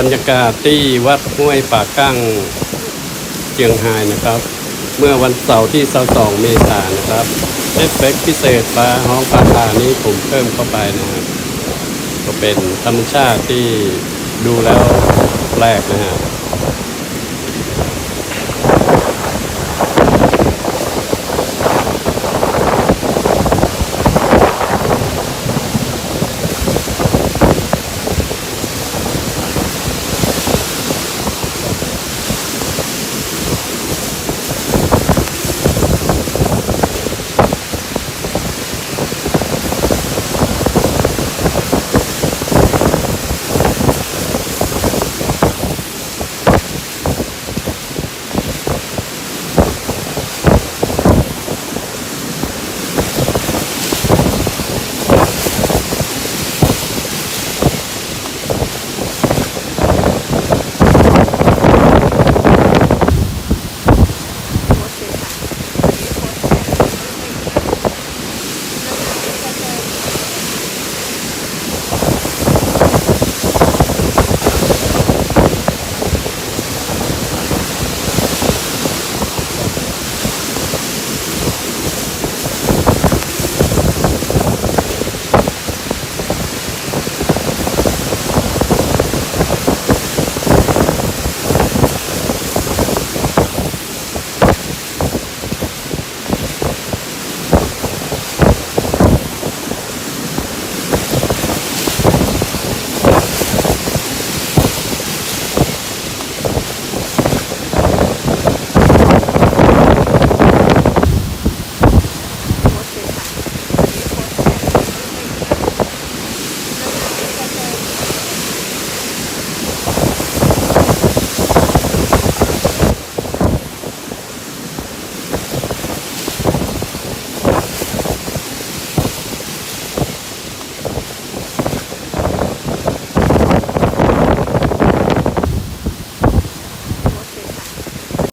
รรยากาศที่วัดห้วยป่ากั้งเชียงไฮ้นะครับ เมื่อวันเสาร์ที่22เมษายนนะครับเอฟเฟกต์พิเศษปลาห้องปลาคานี้ผมเพิ่มเข้าไปนะครับก็เป็นธรรมชาติที่ดูแล้วแปลกนะฮะ